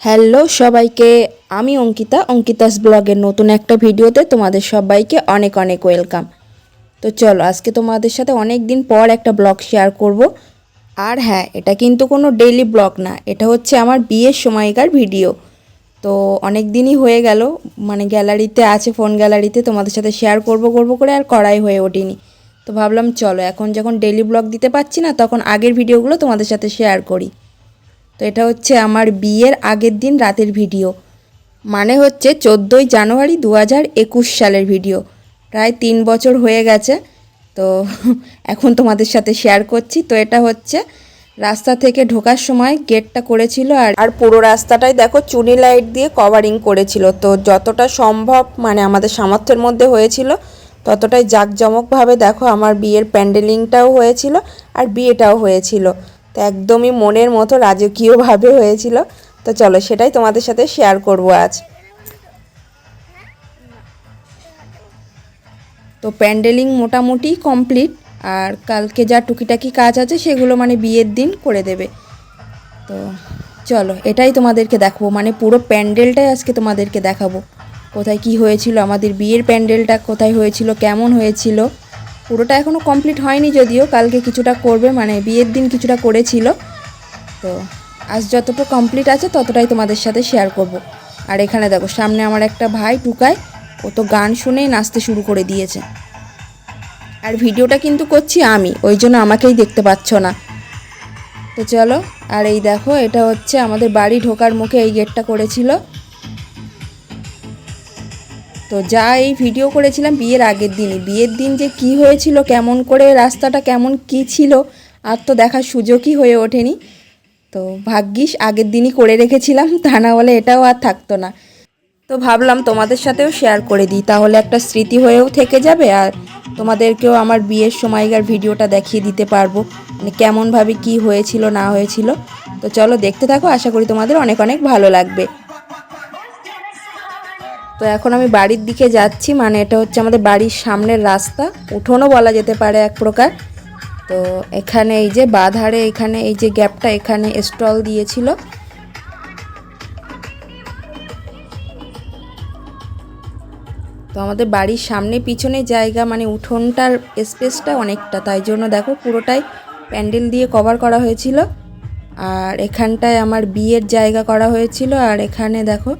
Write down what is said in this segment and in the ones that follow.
Hello সবাইকে, আমি অঙ্কিতা, অঙ্কিতাস ব্লগের নতুন একটা ভিডিওতে তোমাদের সবাইকে অনেক অনেক ওয়েলকাম। তো চলো, আজকে তোমাদের সাথে অনেক দিন পর একটা ব্লগ শেয়ার করব। আর হ্যাঁ এটা কিন্তু কোনো ডেইলি ব্লগ না, এটা হচ্ছে আমার বিয়ের সময়কার ভিডিও। তো অনেক দিনই হয়ে গেল মানে গ্যালারিতে আছে, ফোন গ্যালারিতে তোমাদের সাথে শেয়ার করব করব করে আর করাই হয়ে ওঠেনি। তো ভাবলাম, চলো, এখন যখন ডেইলি ব্লগ দিতে পারছি না, তখন আগের ভিডিওগুলো তোমাদের সাথে শেয়ার করি। তো এটা হচ্ছে আমার বিয়ের আগের দিন রাতের ভিডিও। মানে হচ্ছে চোদ্দোই জানুয়ারি দু হাজার একুশ সালের ভিডিও। প্রায় তিন বছর হয়ে গেছে, তো এখন তোমাদের সাথে শেয়ার করছি। তো এটা হচ্ছে রাস্তা থেকে ঢোকার সময় গেটটা করেছিল আর আর পুরো রাস্তাটাই দেখো চুনি লাইট দিয়ে কভারিং করেছিল। তো যতটা সম্ভব মানে আমাদের সামর্থ্যের মধ্যে হয়েছিল, ততটাই জাঁকজমকভাবে দেখো আমার বিয়ের প্যান্ডেলিংটাও হয়েছিল আর বিয়েটাও হয়েছিল। তো একদমই মনের মতো রাজকীয়ভাবে হয়েছিল। তো চলো সেটাই তোমাদের সাথে শেয়ার করব আজ। তো প্যান্ডেলিং মোটামুটি কমপ্লিট আর কালকে যা টুকিটাকি কাজ আছে সেগুলো মানে বিয়ের দিন করে দেবে। তো চলো এটাই তোমাদেরকে দেখাবো মানে পুরো প্যান্ডেলটাই আজকে তোমাদেরকে দেখাবো। কোথায় কি হয়েছিল, আমাদের বিয়ের প্যান্ডেলটা কোথায় হয়েছিল, কেমন হয়েছিল পুরোটা এখনও কমপ্লিট হয়নি যদিও, কালকে কিছুটা করবে মানে বিয়ের দিন কিছুটা করেছিল। তো আজ যতটা কমপ্লিট আছে, ততটাই তোমাদের সাথে শেয়ার করব। আর এখানে দেখো, সামনে আমার একটা ভাই টুকায়, ও তো গান শুনেই নাচতে শুরু করে দিয়েছে। আর ভিডিওটা কিন্তু করছি আমি, ওই জন্য আমাকেই দেখতে পাচ্ছ না। তো চলো, আর এই দেখো, এটা হচ্ছে আমাদের বাড়ি ঢোকার মুখে এই গেটটা করেছিল। তো যা এই ভিডিও করেছিলাম বিয়ের আগের দিনই। বিয়ের দিন যে কি হয়েছিল, কেমন করে, রাস্তাটা কেমন, কি ছিল, আর তো দেখার সুযোগই হয়ে ওঠেনি। তো ভাগ্যিস আগের দিনই করে রেখেছিলাম, তা না হলে এটাও আর থাকতো না। তো ভাবলাম তোমাদের সাথেও শেয়ার করে দিই, তাহলে একটা স্মৃতি হয়েও থেকে যাবে, আর তোমাদেরকেও আমার বিয়ের সময়কার ভিডিওটা দেখিয়ে দিতে পারব মানে কেমনভাবে কি হয়েছিল, না হয়েছিল। তো চলো দেখতে থাকো, আশা করি তোমাদের অনেক অনেক ভালো লাগবে। তো এখন আমি বাড়ির দিকে যাচ্ছি মানে এটা হচ্ছে আমাদের বাড়ির সামনের রাস্তা, উঠোনও বলা যেতে পারে এক প্রকার। তো এখানে এই যে বাধারে, এখানে এই যে গ্যাপটা, এখানে স্টল দিয়েছিল। তো আমাদের বাড়ির সামনে পিছনে জায়গা মানে উঠোনটার স্পেসটা অনেকটা, তাই জন্য দেখো পুরোটাই প্যান্ডেল দিয়ে কভার করা হয়েছিল। আর এখানটায় আমার বিয়ের জায়গা করা হয়েছিল, আর এখানে দেখো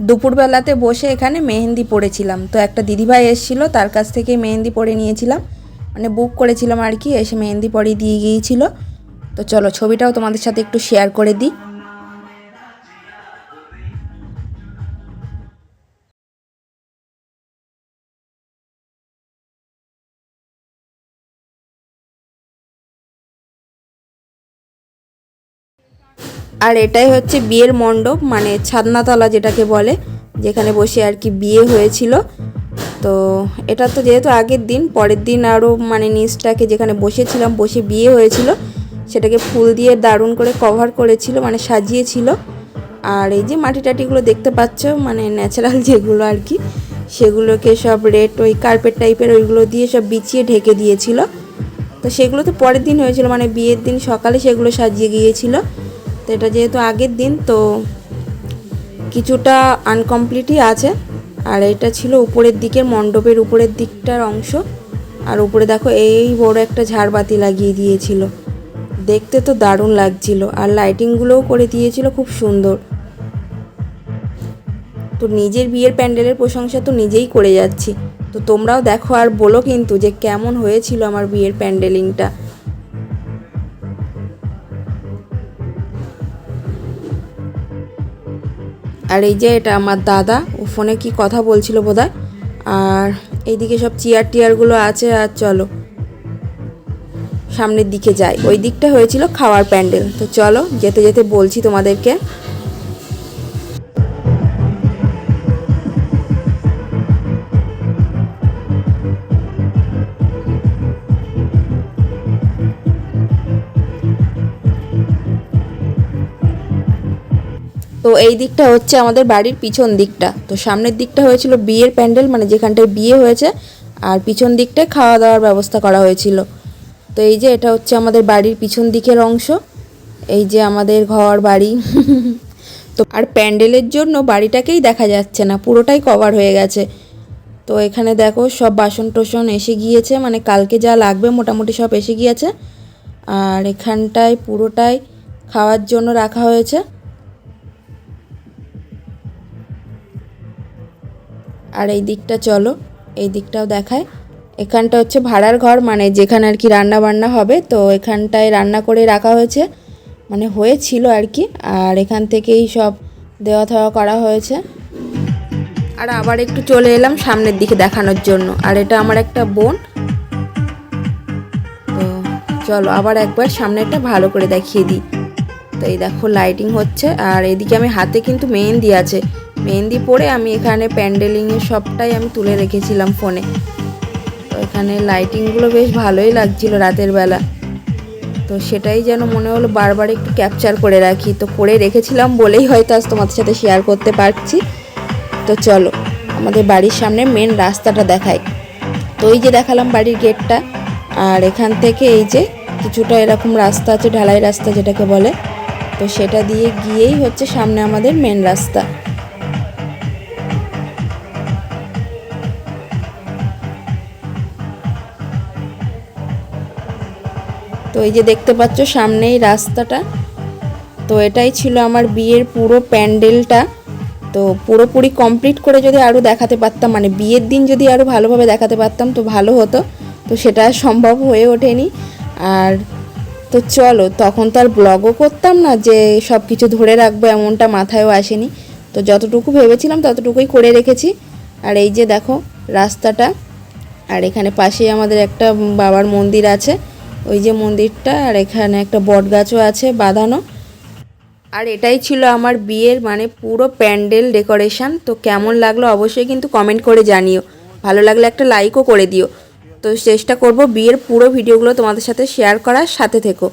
দুপুরবেলাতে বসে এখানে মেহেন্দি পড়েছিলাম। তো একটা দিদিভাই এসেছিল, তার কাছ থেকে মেহেন্দি পরে নিয়েছিলাম। মানে বুক করেছিলাম আর কি, এসে মেহেন্দি পরে দিয়ে গিয়েছিল। তো চলো, ছবিটাও তোমাদের সাথে একটু শেয়ার করে দিই। আর এটাই হচ্ছে বিয়ের মণ্ডপ মানে ছাদনাতলা যেটাকে বলে, যেখানে বসে আর কি বিয়ে হয়েছিল। তো এটা তো যেহেতু আগের দিন, পরের দিন আরও মানে নিচটাকে যেখানে বসেছিলাম, বসে বিয়ে হয়েছিল, সেটাকে ফুল দিয়ে দারুণ করে কভার করেছিল মানে সাজিয়েছিল। আর এই যে মাটি টাটিগুলো দেখতে পাচ্ছ মানে ন্যাচারাল যেগুলো আর কি, সেগুলোকে সব রেড, ওই কার্পেট টাইপের ওইগুলো দিয়ে সব বিছিয়ে ঢেকে দিয়েছিল। তো সেগুলো তো পরের দিন হয়েছিল মানে বিয়ের দিন সকালে সেগুলো সাজিয়ে গিয়েছিল। তো এটা যেহেতু আগের দিন, তো কিছুটা আনকমপ্লিটই আছে। আর এটা ছিল উপরের দিকের মণ্ডপের উপরের দিকটার অংশ। আর উপরে দেখো, এই বড় একটা ঝাড়বাতি লাগিয়ে দিয়েছিল। দেখতে তো দারুণ লাগছিল। আর লাইটিংগুলোও করে দিয়েছিল খুব সুন্দর। তো নিজের বিয়ের প্যান্ডেলের প্রশংসা তো নিজেই করে যাচ্ছি। তো তোমরাও দেখো আর বলো কিন্তু যে কেমন হয়েছিল আমার বিয়ের প্যান্ডেলিংটা। আর এই যে এটা আমার দাদা, ও ফোনে কি কথা বলছিল বোধহয়। আর এইদিকে সব চেয়ার টিয়ারগুলো আছে আর চলো, সামনের দিকে যাই। ওই দিকটা হয়েছিল খাওয়ার প্যান্ডেল। তো চলো, যেতে যেতে বলছি তোমাদেরকে। তো এই দিকটা হচ্ছে আমাদের বাড়ির পিছন দিকটা। তো সামনের দিকটা হয়েছিল বিয়ের প্যান্ডেল মানে যেখানটায় বিয়ে হয়েছে, আর পিছন দিকটায় খাওয়া দাওয়ার ব্যবস্থা করা হয়েছিল। তো এই যে এটা হচ্ছে আমাদের বাড়ির পিছন দিকের অংশ, এই যে আমাদের ঘর, বাড়ি। তো আর প্যান্ডেলের জন্য বাড়িটাকেই দেখা যাচ্ছে না, পুরোটাই কভার হয়ে গেছে। তো এখানে দেখো সব বাসন টোসন এসে গিয়েছে মানে কালকে যা লাগবে মোটামুটি সব এসে গিয়েছে। আর এখানটায় পুরোটাই খাওয়ার জন্য রাখা হয়েছে। আর এই দিকটা চলো, এই দিকটাও দেখায় এখানটা হচ্ছে ভাড়ার ঘর মানে যেখানে আর কি রান্না বান্না হবে, তো এখানটায় রান্না করে রাখা হয়েছে। মানে হয়েছিল আর কি, আর এখান থেকেই সব দেওয়া থাওয়া করা হয়েছে। আর আবার একটু চলে এলাম সামনের দিকে দেখানোর জন্য, আর এটা আমার একটা বোন। তো চলো, আবার একবার সামনেটা ভালো করে দেখিয়ে দিই। তো এই দেখো লাইটিং হচ্ছে, আর এদিকে আমি হাতে কিন্তু মেহেন্দি আছে। মেহেন্দি পরে আমি এখানে প্যান্ডেলিংয়ের সবটাই আমি তুলে রেখেছিলাম ফোনে। তো এখানে লাইটিংগুলো বেশ ভালোই লাগছিল রাতের বেলা। তো সেটাই যেন মনে হলো বারবার একটু ক্যাপচার করে রাখি। তো করে রেখেছিলাম বলেই হয়তো আজ তোমাদের সাথে শেয়ার করতে পারছি। তো চলো, আমাদের বাড়ির সামনে মেন রাস্তাটা দেখাই। তো এই যে দেখালাম বাড়ির গেটটা আর এখান থেকে এই যে কিছুটা এরকম রাস্তা আছে, ঢালাই রাস্তা যেটাকে বলে। তো সেটা দিয়ে গিয়েই হচ্ছে সামনে আমাদের মেন রাস্তা। তো এই যে দেখতে পাচ্ছ সামনেই রাস্তাটা। তো এটাই ছিল আমার বিয়ের পুরো প্যান্ডেলটা। তো পুরোপুরি কমপ্লিট করে যদি আরও দেখাতে পারতাম মানে বিয়ের দিন যদি আরও ভালোভাবে দেখাতে পারতাম তো ভালো হতো। তো সেটা সম্ভব হয়ে ওঠেনি। আর তো চলো, তখন তো আর ব্লগও করতাম না যে সব কিছু ধরে রাখব এমনটা মাথায়ও আসেনি। তো যতটুকু ভেবেছিলাম ততটুকুই করে রেখেছি। আর এই যে দেখো রাস্তাটা, আর এখানে পাশেই আমাদের একটা বাবার মন্দির আছে। ওই যে মন্দিরটা আর এখানে একটা বট গাছও আছে বাঁধানো। আর এটাই ছিল আমার বিয়ের মানে পুরো প্যান্ডেল ডেকোরেশন। তো কেমন লাগল অবশ্যই কিন্তু কমেন্ট করে জানিও। ভালো লাগলে একটা লাইকও করে দিও। তো চেষ্টা করব বিয়ের পুরো ভিডিওগুলো তোমাদের সাথে শেয়ার করার, সাথে থেকো।